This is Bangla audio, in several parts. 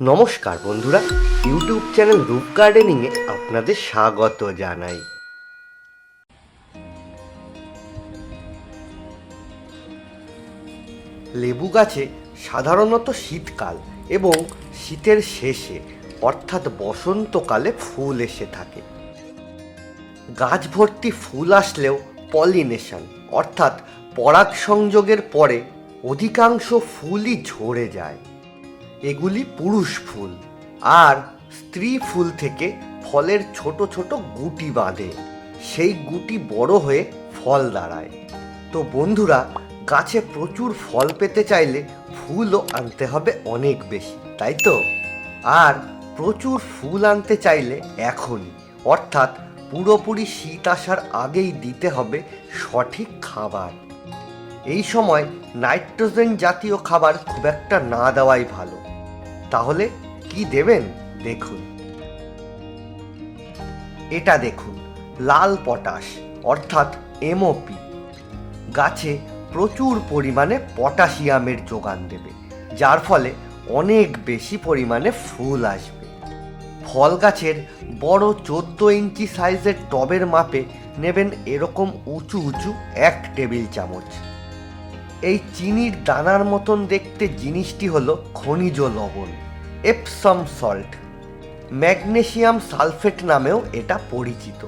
নমস্কার বন্ধুরা, ইউটিউব চ্যানেল রূপ গার্ডেনিংয়ে আপনাদের স্বাগত জানাই। লেবু গাছে সাধারণত শীতকাল এবং শীতের শেষে, অর্থাৎ বসন্তকালে ফুল এসে থাকে। গাছ ভর্তি ফুল আসলেও পলিনেশন, অর্থাৎ পরাগ সংযোগের পরে অধিকাংশ ফুলই ঝরে যায়। এগুলি পুরুষ ফুল। আর স্ত্রী ফুল থেকে ফলের ছোট ছোট গুটি বাঁধে। সেই গুটি বড় হয়ে ফল দাঁড়ায়। তো বন্ধুরা, গাছে প্রচুর ফল পেতে চাইলে ফুলও আনতে হবে অনেক বেশি, তাই তো? আর প্রচুর ফুল আনতে চাইলে এখনই, অর্থাৎ পুরোপুরি শীত আসার আগেই দিতে হবে সঠিক খাবার। এই সময় নাইট্রোজেন জাতীয় খাবার খুব একটা না দেওয়াই ভালো। তাহলে কি দেবেন? দেখুন। এটা দেখুন, লাল পটাশ, অর্থাৎ এমওপি। গাছে প্রচুর পরিমাণে পটাশিয়ামের যোগান দেবে, যার ফলে অনেক বেশি পরিমাণে ফুল আসবে। ফল গাছের বড় চোদ্দ ইঞ্চি সাইজের টবের মাপে নেবেন এরকম উঁচু উঁচু এক টেবিল চামচ। এই চিনির দানার মতন দেখতে জিনিসটি হলো খনিজ লবণ এপসম সল্ট ম্যাগনেসিয়াম সালফেট নামেও এটা পরিচিত।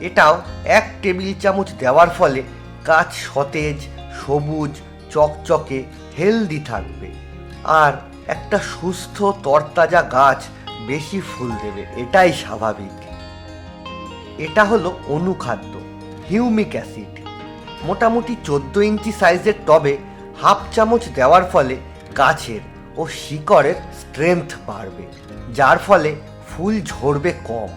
এটাও এক টেবিল চামচ দেওয়ার ফলে গাছ সতেজ, সবুজ, চকচকে, হেলদি থাকবে। আর একটা সুস্থ, তরতাজা গাছ বেশি ফুল দেবে, এটাই স্বাভাবিক। এটা হলো অনুখাদ্য, হিউমিক অ্যাসিড। মোটামুটি চোদ্দ ইঞ্চি সাইজের টবে হাফ চামচ দেওয়ার ফলে গাছের ও শিকড়ের স্ট্রেংথ বাড়বে, যার ফলে ফুল ঝরবে কম,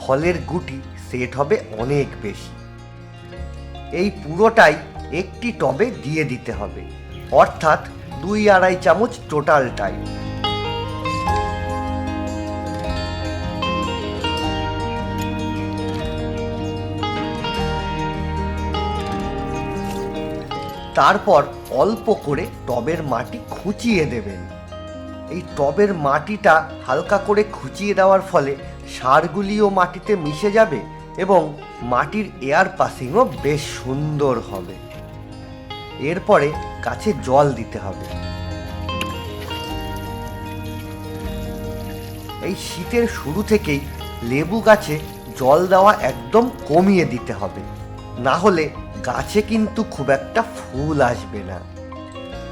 ফলের গুটি সেট হবে অনেক বেশি। এই পুরোটাই একটি টবে দিয়ে দিতে হবে, অর্থাৎ দুই আড়াই চামচ টোটালটাই তারপর অল্প করে টবের মাটি খুঁচিয়ে দেবেন। এই টবের মাটিটা হালকা করে খুঁচিয়ে দেওয়ার ফলে সারগুলিও মাটিতে মিশে যাবে এবং মাটির এয়ার পাসিংও বেশ সুন্দর হবে। এরপরে গাছে জল দিতে হবে। এই শীতের শুরু থেকেই লেবু গাছে জল দেওয়া একদম কমিয়ে দিতে হবে। না হলে গাছে কিন্তু খুব একটা ফুল আসবে না।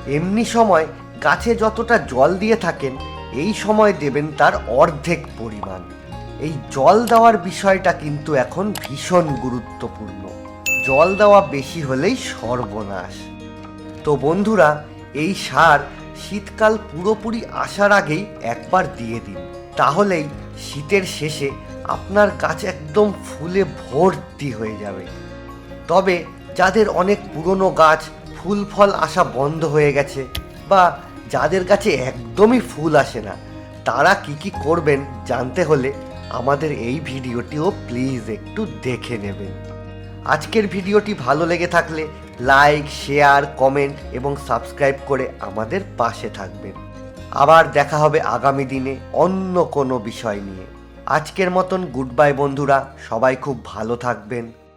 এমনি সময় গাছে যতটা জল দিয়ে থাকেন, এই সময় দেবেন তার অর্ধেক পরিমাণ। এই জল দেওয়ার বিষয়টা কিন্তু এখন ভীষণ গুরুত্বপূর্ণ। জল দেওয়া বেশি হলেই সর্বনাশ। তো বন্ধুরা, এই সার শীতকাল পুরোপুরি আসার আগেই একবার দিয়ে দিন। তাহলেই শীতের শেষে আপনার গাছ একদম ফুলে ভর্তি হয়ে যাবে। তবে যাদের অনেক পুরনো গাছ ফুল, ফল আসা বন্ধ হয়ে গেছে বা যাদের কাছে একদমই ফুল আসে না, তারা কি কি করবেন জানতে হলে আমাদের এই ভিডিওটিও প্লিজ একটু দেখে নেবেন। আজকের ভিডিওটি ভালো লেগে থাকলে লাইক, শেয়ার, কমেন্ট এবং সাবস্ক্রাইব করে আমাদের পাশে থাকবেন। আবার দেখা হবে আগামী দিনে অন্য কোনো বিষয় নিয়ে। আজকের মতন গুড বাই বন্ধুরা, সবাই খুব ভালো থাকবেন।